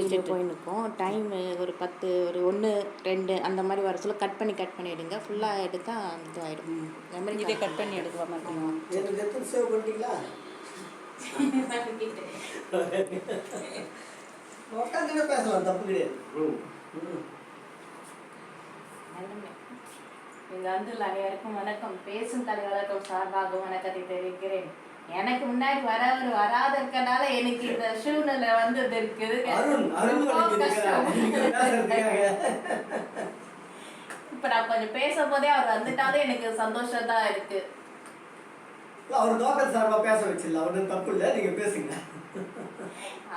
முடிச்சுட்டு. போய் நிற்போம் டைம் ஒரு பத்து ஒரு ஒன்று ரெண்டு அந்த மாதிரி வர சொல்ல கட் பண்ணி கட் பண்ணிவிடுங்க ஃபுல்லாக எடுத்தால் இதாகிடும் மெமரி இதே கட் பண்ணி எனக்கு எத்தனை சேவ் பண்ணிட்டீங்களா? உட்காந்துமே பேசலாம் தப்பு கிடையாது. இந்த அன்பில் அனைவருக்கும் வணக்கம். பேசும் தலைவருக்கும் சார்பாக வணக்கத்தை தெரிவிக்கிறேன். எனக்கு முன்னாடி வரவர் வராத இருக்கனால எனக்கு இந்த சூழ்நிலை வந்து இருக்குது. இப்ப நான் கொஞ்சம் பேசும் போதே அவர் வந்துட்டாலே எனக்கு சந்தோஷம் தான் இருக்கு அவர் லோக்கல் சார்பா பேச வச்சிடலாம் ஒன்றும் தப்பு இல்லை. நீங்க பேசுங்க.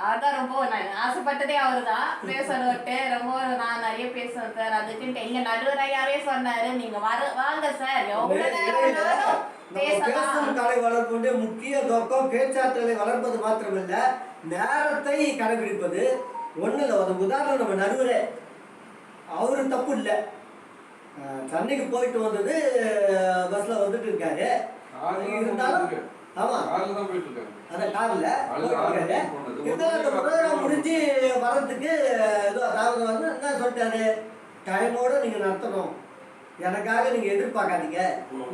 அதான் ரொம்ப நான் ஆசைப்பட்டதே அவர் தான் பேசணும்ட்டு ரொம்ப நான் நிறைய பேசுவேன் சார். அதுக்குன்ட்டு எங்க நடுவரையாவே சொன்னாரு நீங்க வர வாங்க சார். எவ்வளவு பேசும் கலை வளர்ப்புடைய முக்கிய நோக்கம் பேச்சாற்றலை வளர்ப்பது மாத்திரமல்ல நேரத்தை கடைபிடிப்பது. ஒண்ணு இல்லை ஒரு உதாரணம் நம்ம நடுவரே. அவரு தப்பு இல்லை சென்னைக்கு போயிட்டு வந்தது பஸ்ல வந்துட்டு இருக்காரு. இருந்தாலும் ஆமா. அந்த கார்ல அது. இருந்தாலும் ப்ரோக்ராம் முடிஞ்சு வர்றதுக்கு ஏதோ அதாவது வந்து என்ன சொல்லிட்டாரு? டைமோட நீங்க நடத்தணும். எனக்காக நீங்க எதிர்பார்க்காதீங்க.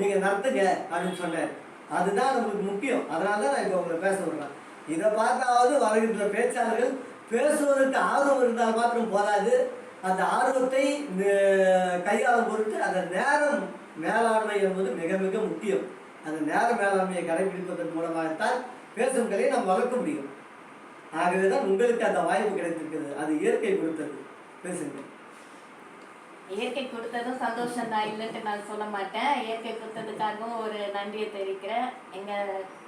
நீங்க நடத்துங்க அப்படின்னு சொன்னாரு. அதுதான் நம்மளுக்கு முக்கியம். அதனால தான் நான் இப்போ உங்களை பேச விடுறேன் இதை பார்த்தாவது வருகின்ற பேச்சாளர்கள் பேசுவதற்கு ஆர்வம் இருந்தால் மாத்திரம் போதாது. அந்த ஆர்வத்தை கையாளும் பொருட்டு அந்த நேரம் மேலாண்மை என்பது மிக மிக முக்கியம். அந்த நேர மேலாண்மையை கடைபிடிப்பதன் மூலமாகத்தான் பேசும் கலையை நாம் வளர்க்க முடியும். ஆகவே தான் உங்களுக்கு அந்த வாய்ப்பு கிடைத்திருக்கிறது. அது இயற்கை கொடுத்தது. பேசுங்க இயற்கை கொடுத்ததும் சந்தோஷம் தான் இல்லைன்ட்டு நான் சொல்ல மாட்டேன். இயற்கை கொடுத்ததுக்காகவும் ஒரு நன்றியை தெரிவிக்கிறேன். எங்க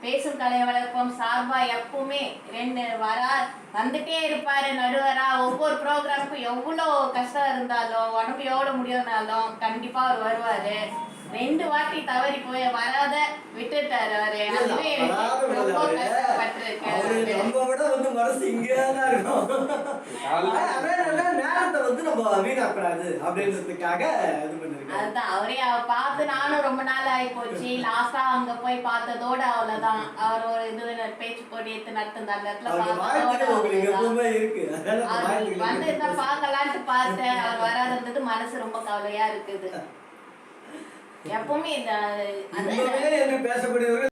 பேசும் கலை வளர்ப்போம் சார்பா எப்பவுமே ரெண்டு வரா வந்துட்டே இருப்பாரு நடுவரா. ஒவ்வொரு ப்ரோக்ராமுக்கும் எவ்வளோ கஷ்டம் இருந்தாலும் உடம்பு எவ்வளோ முடியும்னாலும் கண்டிப்பா அவர் வருவாரு. ரெண்டு வாட்டி தவறி போய் வராத விட்டுட்டாரு அவரு. அதுவே ரொம்ப கஷ்டப்பட்டிருக்கேன் நம்ம விட வந்து மனசு இங்கே தான் இருக்கும் காலைல- அதே நேரம் நேரத்தை வந்து நம்ம வீணாக்கூடாது அப்படின்றதுக்காக இது பண்ணிருக்கேன் அதுதான். அவரே அவ பார்த்து நானும் ரொம்ப நாள் ஆகி போச்சு லாஸ்டா அங்க போய் பார்த்ததோட அவ்வளவுதான். அவர் ஒரு இது பேச்சு போட்டி எடுத்து நடத்துந்த அந்த இடத்துல இருக்கு. வந்து. இருந்தா பார்க்கலான்ட்டு பார்த்தேன். அவர் வராதது மனசு ரொம்ப கவலையா இருக்குது. எப்பவுமே இந்த பேசக்கூடியவர்கள்